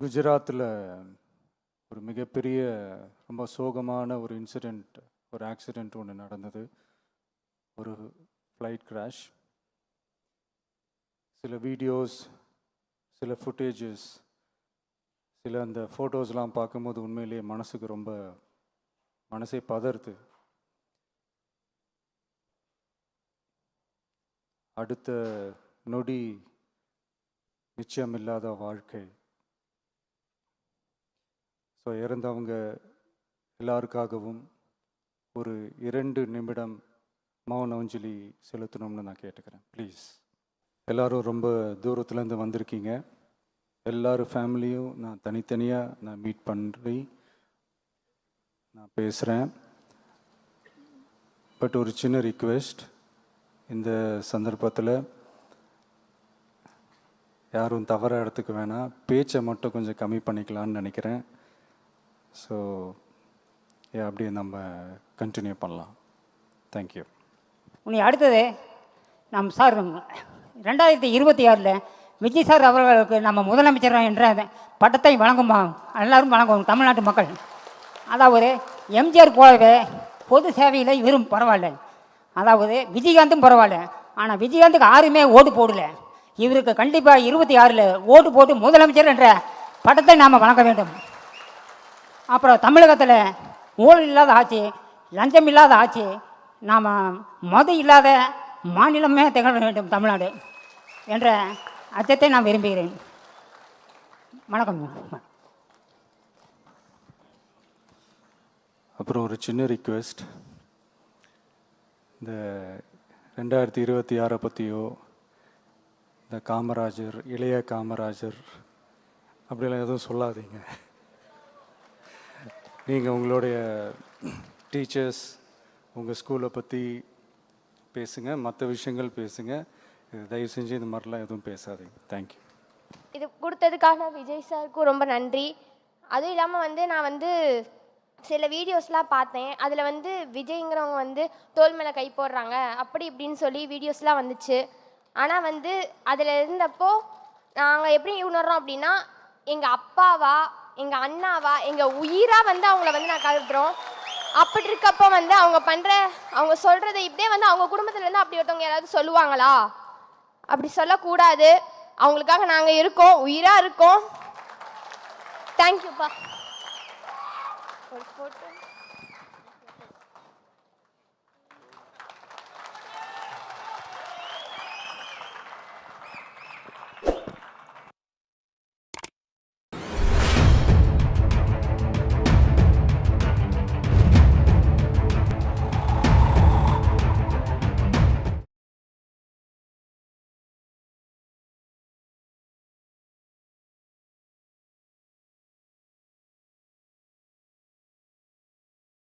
குஜராத்தில் ஒரு மிகப்பெரிய ரொம்ப சோகமான ஒரு இன்சிடெண்ட் ஒரு ஆக்சிடெண்ட் ஒன்று நடந்தது. ஒரு ஃப்ளைட் கிராஷ் சில வீடியோஸ் சில ஃபுட்டேஜஸ் சில அந்த ஃபோட்டோஸ்லாம் பார்க்கும்போது உண்மையிலேயே மனசுக்கு ரொம்ப மனசே பதறுது. அடுத்த நொடி நிச்சயமில்லாத வாழ்க்கை. ஸோ இறந்தவங்க எல்லாருக்காகவும் ஒரு இரண்டு நிமிடம் மௌன அஞ்சலி செலுத்தணும்னு நான் கேட்டுக்கிறேன். ப்ளீஸ் எல்லோரும் ரொம்ப தூரத்துலேருந்து வந்திருக்கீங்க. எல்லோரும் ஃபேமிலியும் நான் தனித்தனியாக நான் மீட் பண்ணி நான் பேசுகிறேன் பட் ஒரு சின்ன ரிக்வெஸ்ட் இந்த சந்தர்ப்பத்தில் யாரும் தவறாக இடத்துக்கு வேணாம். பேச்சை மட்டும் கொஞ்சம் கம்மி பண்ணிக்கலாம்னு நினைக்கிறேன். ஸோ அப்படியே நம்ம கண்டினியூ பண்ணலாம். தேங்க்யூ உன்னை அடுத்தது நம் சார் ரெண்டாயிரத்தி இருபத்தி ஆறில் விஜய் சார் அவர்களுக்கு நம்ம முதலமைச்சர் என்ற பட்டத்தை வழங்குமா? எல்லாரும் வழங்குவோம் தமிழ்நாட்டு மக்கள். அதாவது எம்ஜிஆர் போலவே பொது சேவையில் இவரும் பரவாயில்ல. அதாவது விஜயகாந்தும் பரவாயில்ல. ஆனால் விஜயகாந்துக்கு யாருமே ஓட்டு போடல. இவருக்கு கண்டிப்பாக இருபத்தி ஆறில் ஓட்டு போட்டு முதலமைச்சர் என்ற பட்டத்தை நாம் வழங்க வேண்டும். அப்புறம் தமிழகத்தில் ஊழல் இல்லாத ஆட்சி லஞ்சம் இல்லாத ஆட்சி நாம் மது இல்லாத மாநிலமே திகழ வேண்டும் தமிழ்நாடு என்ற அச்சத்தை நான் விரும்புகிறேன். வணக்கம். அப்புறம் ஒரு சின்ன ரிக்வெஸ்ட் இந்த ரெண்டாயிரத்தி இருபத்தி ஆறை பற்றியோ இந்த காமராஜர் இளைய காமராஜர் அப்படிலாம் எதுவும் சொல்லாதீங்க. நீங்கள் உங்களுடைய டீச்சர்ஸ் உங்கள் ஸ்கூலை பற்றி பேசுங்க மற்ற விஷயங்கள் பேசுங்க. இது தயவு செஞ்சு இந்த மாதிரிலாம் எதுவும் பேசாதீங்க. தேங்க்யூ இது கொடுத்ததுக்காக விஜய் சாருக்கும் ரொம்ப நன்றி. அதுவும் இல்லாமல் வந்து நான் வந்து சில வீடியோஸ்லாம் பார்த்தேன். அதில் வந்து விஜய்ங்கிறவங்க வந்து தோல் மேலே கை போடுறாங்க அப்படி இப்படின்னு சொல்லி வீடியோஸ்லாம் வந்துச்சு. ஆனால் வந்து அதில் இருந்தப்போ நாங்கள் எப்படி உணர்றோம் அப்படின்னா எங்கள் அப்பாவா எங்கள் அண்ணாவா எங்கள் உயிராக வந்து அவங்கள வந்து நான் கருதுறோம். அப்படி இருக்கப்போ வந்து அவங்க பண்ணுற அவங்க சொல்கிறத இப்படியே வந்து அவங்க குடும்பத்துலேருந்து அப்படி ஒருத்தவங்க யாராவது சொல்லுவாங்களா? அப்படி சொல்லக்கூடாது. அவங்களுக்காக நாங்கள் இருக்கோம் உயிராக இருக்கோம். தேங்க்யூப்பா ஒரு ஃபோட்டோ